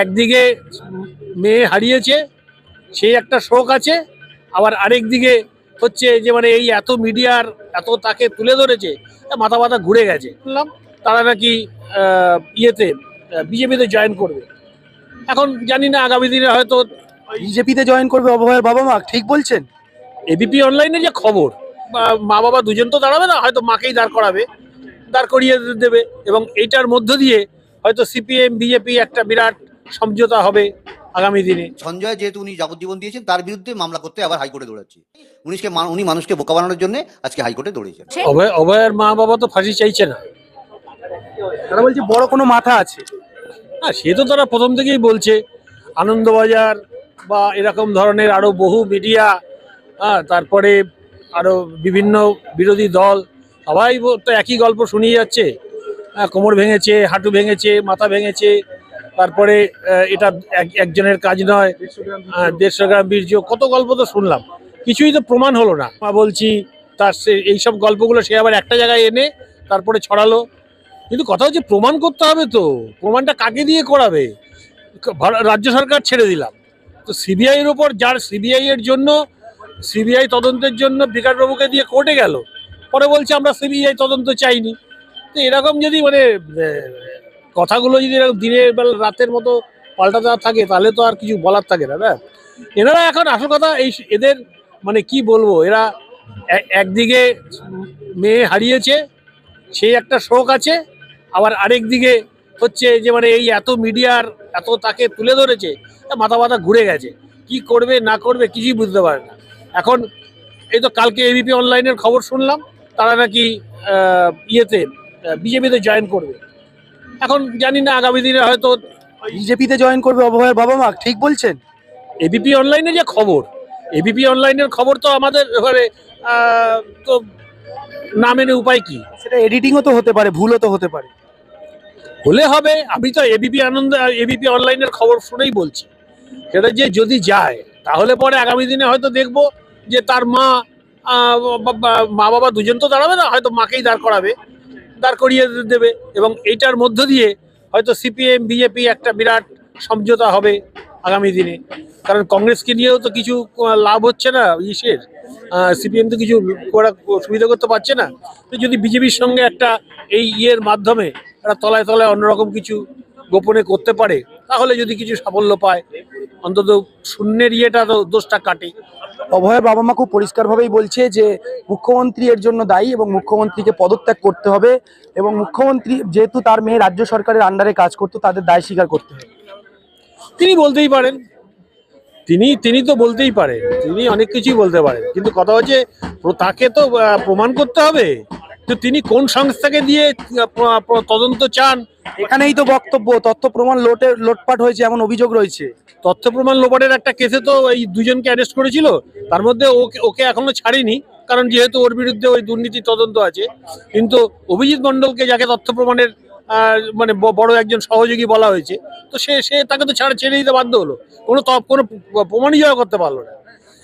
একদিকে মেয়ে হারিয়েছে সেই একটা শোক আছে আবার আরেক দিকে হচ্ছে যে মানে এই এত মিডিয়ার এত তাকে তুলে ধরেছে মাথা মাথা ঘুরে গেছে। শুনলাম তারা নাকি ইয়েতে বিজেপিতে জয়েন করবে। এখন জানি না আগামী দিনে হয়তো বিজেপিতে জয়েন করবে অভয়ের বাবা মা ঠিক বলছেন? এবিপি অনলাইনে যে খবর মা বাবা দুজন তো দাঁড়াবে না হয়তো মাকেই দাঁড় করাবে দাঁড় করিয়ে দেবে এবং এইটার মধ্য দিয়ে হয়তো সিপিএম বিজেপি একটা বিরাট সমঝোতা হবে আগামী দিনে। সঞ্জয় যেহেতু উনি যাবজ্জীবন দিয়েছেন তার বিরুদ্ধে মামলা করতে আবার হাইকোর্টে দৌড়াচ্ছে। উনিশকে মা- উনি মানুষকে বোকা বানানোর জন্য আজকে হাইকোর্টে দৌড়িয়েছেন। অভয় অভয়ের মা বাবা তো ফাঁসি চাইছে না। তারা বলছে বড় কোনো মাথা আছে। হ্যাঁ সে তো তারা প্রথম থেকেই বলছে আনন্দবাজার বা এরকম ধরনের আরও বহু মিডিয়া হ্যাঁ তারপরে আরও বিভিন্ন বিরোধী দল সবাই তো একই গল্প শুনিয়ে যাচ্ছে। কোমর ভেঙেছে, হাঁটু ভেঙেছে, মাথা ভেঙেছে, তারপরে এটা এক- একজনের কাজ নয় দেড়শো গ্রাম বীর্য, কত গল্প তো শুনলাম। কিছুই তো প্রমাণ হলো না। মা বলছি, তার সে, এইসব গল্পগুলো সে আবার একটা জায়গায় এনে তারপরে ছড়ালো। কিন্তু কথা হচ্ছে, প্রমাণ করতে হবে তো। প্রমাণটা কাকে দিয়ে করাবে? রাজ্য সরকার ছেড়ে দিলাম। তো সিবিআইয়ের ওপর যার সিবিআই এর জন্য, সিবিআই তদন্তের জন্য বিকাশবাবুকে দিয়ে কোর্টে গেল। পরে বলছে, আমরা সিবিআই তদন্ত চাইনি। তো এরকম যদি মানে কথাগুলো যদি এরকম দিনের বেলা রাতের মতো পাল্টাতে থাকে, তাহলে তো আর কিছু বলার থাকে না না? এনারা এখন আসল কথা এই এদের মানে কি বলব, এরা একদিকে মেয়ে হারিয়েছে সেই একটা শোক আছে, আবার আরেক দিকে হচ্ছে যে মানে এই এত মিডিয়ার এত তাকে তুলে ধরেছে মাথা মাথা ঘুরে গেছে। কি করবে, না করবে কিছুই বুঝতে পারে না। এখন এই তো কালকে এবিপি অনলাইনের খবর শুনলাম, তারা নাকি ইয়েতে বিজেপিতে জয়েন করবে। এখন জানি না আগামী দিনে হয়তো বিজেপিতে জয়েন করবে অভয়ের বাবা মা ঠিক বলছেন? এবিপি অনলাইনে যে খবর এবিপি অনলাইনের খবর তো আমাদের এবারে তো না মেনে উপায় কি? সেটা এডিটিংও তো হতে পারে ভুলও তো হতে পারে। হলে হবে আমি তো এবিপি আনন্দ এবিপি অনলাইনের খবর শুনেই বলছি। সেটা যে যদি যায় তাহলে পরে আগামী দিনে হয়তো দেখব যে তার মা মা বাবা দুজন তো দাঁড়াবে না হয়তো মাকেই দাঁড় করাবে। দাঁড় করিয়ে দেবে এবং এইটার মধ্য দিয়ে হয়তো সিপিএম, বিজেপি একটা বিরাট সমঝোতা হবে আগামী দিনে। কারণ কংগ্রেসকে নিয়েও তো কিছু লাভ হচ্ছে না ইসের। সিপিএম তো কিছু করা, সুবিধা করতে পারছে না। তো যদি বিজেপির সঙ্গে একটা এই ইয়ের মাধ্যমে একটা তলায় তলায় অন্যরকম কিছু গোপনে করতে পারে, তাহলে যদি কিছু সাফল্য পায়, অন্তত শূন্যের ইয়েটা তো দোষটা কাটে অভয়ের বাবা মা খুব পরিষ্কারভাবেই বলছে যে মুখ্যমন্ত্রী এর জন্য দায়ী এবং মুখ্যমন্ত্রীকে পদত্যাগ করতে হবে এবং মুখ্যমন্ত্রী যেহেতু তার মেয়ে রাজ্য সরকারের আন্ডারে কাজ করতো, তাদের দায় স্বীকার করতে হবে। তিনি বলতেই পারেন। তিনি তিনি তো বলতেই পারেন। তিনি অনেক কিছুই বলতে পারেন। কিন্তু কথা হচ্ছে, তাকে তো প্রমাণ করতে হবে। তো তিনি কোন সংস্থাকে দিয়ে তদন্ত চান? এখানেই তো বক্তব্য তথ্য প্রমাণ লোটে লোটপাট হয়েছে এমন অভিযোগ রয়েছে। তথ্য প্রমাণ লোপাটের একটা কেসে তো এই দুজনকে অ্যারেস্ট করেছিল। তার মধ্যে ওকে ওকে এখনও ছাড়েনি কারণ যেহেতু ওর বিরুদ্ধে ওই দুর্নীতি তদন্ত আছে। কিন্তু অভিজিৎ মণ্ডলকে যাকে তথ্য প্রমাণের মানে বড় একজন সহযোগী বলা হয়েছে তো সে সে তাকে তো ছাড় ছেড়ে দিতে বাধ্য হলো। কোনো কোনো প্রমাণই জোগাড় করতে পারল না।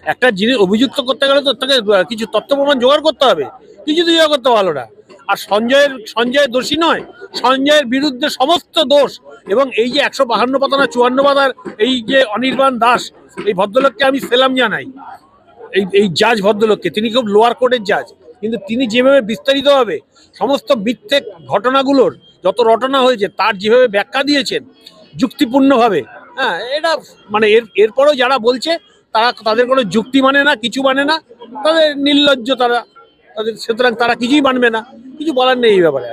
একটা জিনিস অভিযুক্ত করতে গেলে তো তাকে কিছু তথ্য প্রমাণ জোগাড় করতে হবে। কিছু তো জোগাড় করতে পারল না। আর সঞ্জয়ের, সঞ্জয় দোষী নয়, সঞ্জয়ের বিরুদ্ধে সমস্ত দোষ এবং এই যে একশো বাহান্ন পাতা না চুয়ান্ন পাতার এই যে অনির্বাণ দাস, এই ভদ্রলোককে আমি সেলাম জানাই। এই এই জাজ ভদ্রলোককে, তিনি খুব লোয়ার কোর্টের জাজ কিন্তু তিনি যেভাবে বিস্তারিতভাবে সমস্ত মিথ্যে ঘটনাগুলোর যত রটনা হয়েছে, তার যেভাবে ব্যাখ্যা দিয়েছেন, যুক্তিপূর্ণভাবে হ্যাঁ এটা মানে এর, এরপরেও যারা বলছে, তারা তাদের কোনো যুক্তি মানে না, কিছু মানে না, তাদের নির্লজ্জ তারা তাদের সুতরাং তারা কিছুই মানবে না। কিছু বলার নেই এই ব্যাপারে